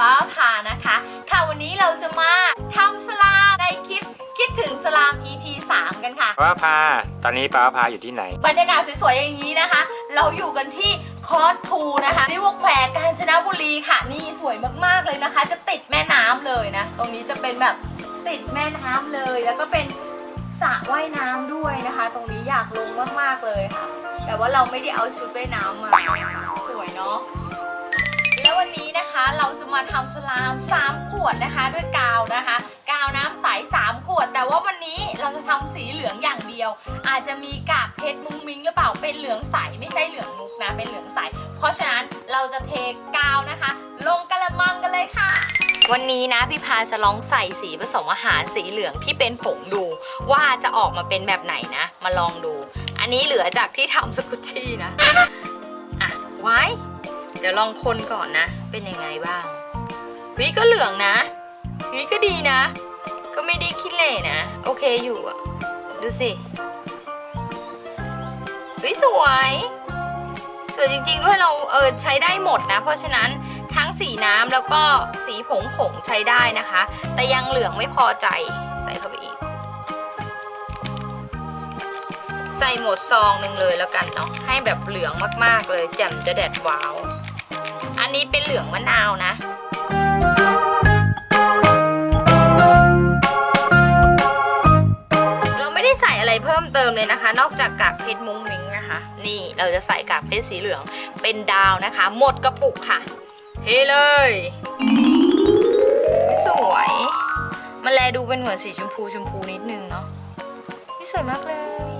ป้าพานะคะ ค่ะวันนี้เราจะมาทำสลามในคลิปคิดถึงสลาม EP 3 กันค่ะ ป้าพา ตอนนี้ป้าพาอยู่ที่ไหน บรรยากาศสวยๆอย่างนี้นะคะ เราอยู่กันที่คอร์สทูนะคะนิวแควร์กาญจนบุรีค่ะ นี่สวยมากๆเลยนะคะ จะติดแม่น้ำเลยนะ ตรงนี้จะเป็นแบบติดแม่น้ำเลย แล้วก็เป็นสระว่ายน้ำด้วยนะคะ ตรงนี้อยากลงมากๆเลยค่ะ แต่ว่าเราไม่ได้เอาชุดว่ายน้ำมา สวยเนาะ แล้ววันนี้นะคะ นะคะด้วยกาวนะคะ กาวน้ำใส3ขวด แต่ว่าวันนี้เราจะทำสีเหลืองอย่างเดียว อาจจะมีกากเพชรมุ้งมิ้งหรือเปล่าเป็นเหลืองใสไม่ใช่เหลืองมุกนะเป็นเหลืองใส เพราะฉะนั้นเราจะเทกาวนะคะ ลงกระมังกันเลยค่ะวันนี้นะพี่พาจะลองใส่สีผสมอาหารสีเหลืองที่เป็นผงดู ว่าจะออกมาเป็นแบบไหนนะ มาลองดู อันนี้เหลือจากที่ทำสกุชชี่นะอะไว้ เดี๋ยวลองคนก่อนนะ เป็นยังไงบ้างเฮ้ยก็เหลืองนะ เฮ้ยก็ดีนะ ก็ไม่ได้ขี้เหร่นะ โอเคอยู่อะดูสิเฮ้ยสวย สวยจริงๆด้วยเราเออใช้ได้หมดนะ เพราะฉะนั้นทั้งสีน้ำแล้วก็สีผงผงใช้ได้นะคะ แต่ยังเหลืองไม่พอใจใส่เข้าไปอีก ใส่หมดซองหนึ่งเลยแล้วกันเนาะให้แบบเหลืองมากๆเลยแจ่มจะแดดว้าว อันนี้เป็นเหลืองมะนาวนะ พิ่มเติมเลยนะคะ นอกจากกากเพชรมุ้งมิ้งนะคะ นี่เราจะใส่กากเพชรสีเหลืองเป็นดาวนะคะ หมดกระปุกค่ะเทเลย สวยมันแลดูเป็นเหมือนสีชมพูชมพูนิดนึงเนาะนี่สวยมากเลย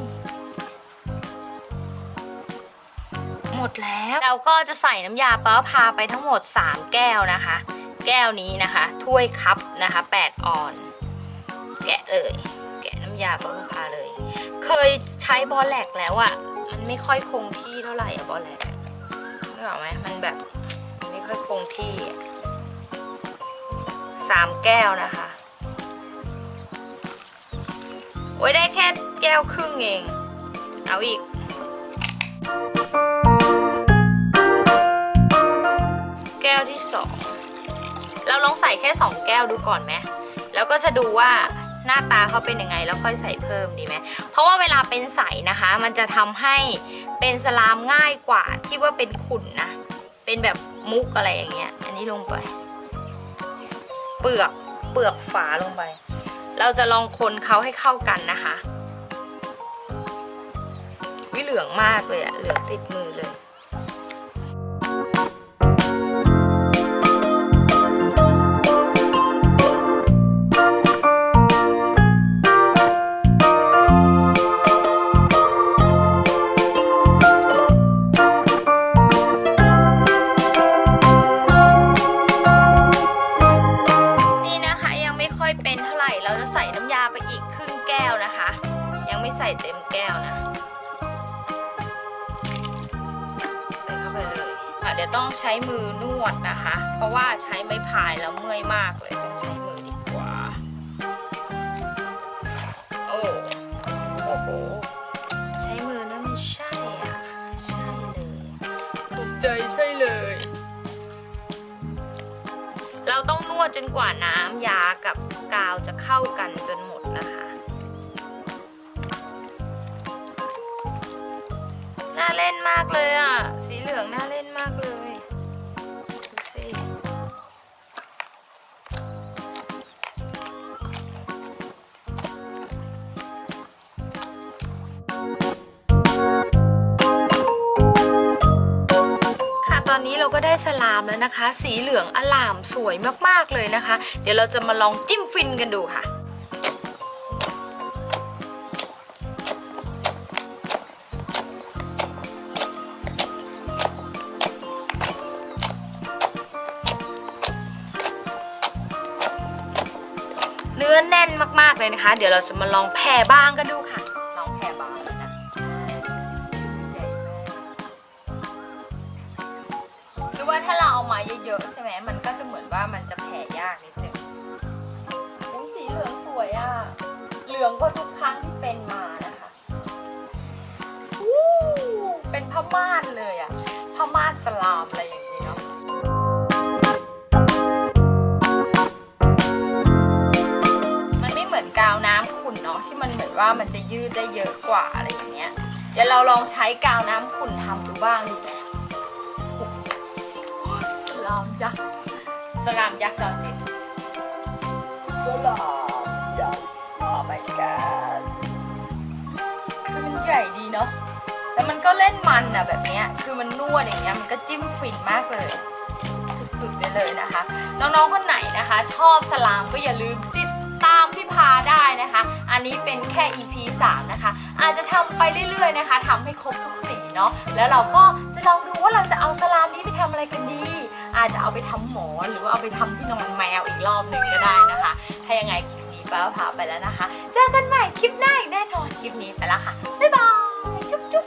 หมดแล้ว เราก็จะใส่น้ำยาป้าพาไปทั้งหมด 3 แก้วนะคะ แก้วนี้นะคะ ถ้วยคัพนะคะ 8 ออน แกะเลย แกะน้ำยาป้าพาเลย เคยใช้บอลแลกแล้วอะ่ะ มันไม่ค่อยคงที่เท่าไหร่อะบอลแลกนึกออกไหมมันแบบไม่ค่อยคงที่สามแก้วนะคะ โอ้ยได้แค่แก้วครึ่งเอง เอาอีก แก้วที่สองเราลองใส่แค่สองแก้วดูก่อนไหมแล้วก็จะดูว่า หน้าตาเขาเป็นยังไงแล้วค่อยใส่เพิ่มดีไหมเพราะว่าเวลาเป็นใสนะคะ มันจะทำให้เป็นสลามง่ายกว่าที่ว่าเป็นขุ่นนะ เป็นแบบมุกอะไรอย่างเงี้ย อันนี้ลงไป เปลือกเปลือกฝาลงไป เราจะลองคนเขาให้เข้ากันนะคะวิเหลืองมากเลยอะเหลืองติดมือเลย เราจะใส่น้ำยาไปอีกครึ่งแก้วนะคะ ยังไม่ใส่เต็มแก้วนะ ใส่เข้าไปเลยเดี๋ยวต้องใช้มือนวดนะคะ เพราะว่าใช้ไม้พายแล้วเมื่อยมากเลยต้องใช้มือดีกว่า โอ้โอ้โหใช้มือนะไม่ใช่อะ ใช่เลยถูกใจใช่ วจนกว่าน้ำยากับกาวจะเข้ากันจนหมดนะคะ น่าเล่นมากเลยอะ สีเหลืองน่าเล่นมากเลย ตอนนี้เราก็ได้สลามแล้วนะคะ สีเหลืองอลามสวยมากๆเลยนะคะ เดี๋ยวเราจะมาลองจิ้มฟินกันดูค่ะ เนื้อแน่นมากๆเลยนะคะ เดี๋ยวเราจะมาลองแผ่บ้างกันดูค่ะ คือว่าถ้าเราเอามาเยอะๆใช่ไหมมันก็จะเหมือนว่ามันจะแผ่ยากนิดนึงอุ้สีเหลืองสวยอะ เหลืองก็ทุกครั้งที่เป็นมานะคะอู้เป็นผ้าม่านเลยอะผ้าม่านสลามอะไรอย่างนี้เนาะมันไม่เหมือนกาวน้ำขุ่นเนาะที่มันเหมือนว่ามันจะยืดได้เยอะกว่าอะไรอย่างเงี้ย เดี๋ยวเราลองใช้กาวน้ำขุ่นทำดูบ้างดีไหม ลามยักษ์สลามยักษ์ดาวจิตสลามยักษ์ oh my god คือมันใหญ่ดีเนาะแล้วมันก็เล่นมันอะแบบเนี้ยคือมันนวดอย่างเงี้ยมันก็จิ้มฟินมากเลยสุดๆไปเลยนะคะ น้องๆคนไหนนะคะ ชอบสลามก็อย่าลืมติดตามพี่พาได้นะคะ อันนี้เป็นแค่ EP 3 นะคะ อาจจะทำไปเรื่อยๆนะคะทำให้ครบทุกสีเนาะแล้วเราก็จะลองดูว่าเราจะเอาสลามนี้ไปทำอะไรกันดี อาจจะเอาไปทำหมอนหรือว่าเอาไปทำที่นอนแมวอีกรอบหนึ่งก็ได้นะคะ ถ้ายังไงคลิปนี้ป้าพาไปแล้วนะคะ เจอกันใหม่คลิปหน้าอีกแน่นอนคลิปนี้ไปแล้วค่ะ บ๊ายบาย จุ๊บจุ๊บ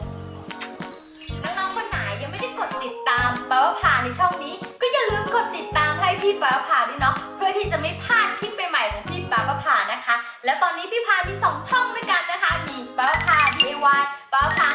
น้องๆคนไหนยังไม่ได้กดติดตามป้าพาในช่องนี้ ก็อย่าลืมกดติดตามให้พี่ป้าพาด้วยเนาะ เพื่อที่จะไม่พลาดคลิปใหม่ๆของพี่ป้าพานะคะ และตอนนี้พี่พามี2ช่องด้วยกันนะคะ มีป้าพา DIY ป้าพา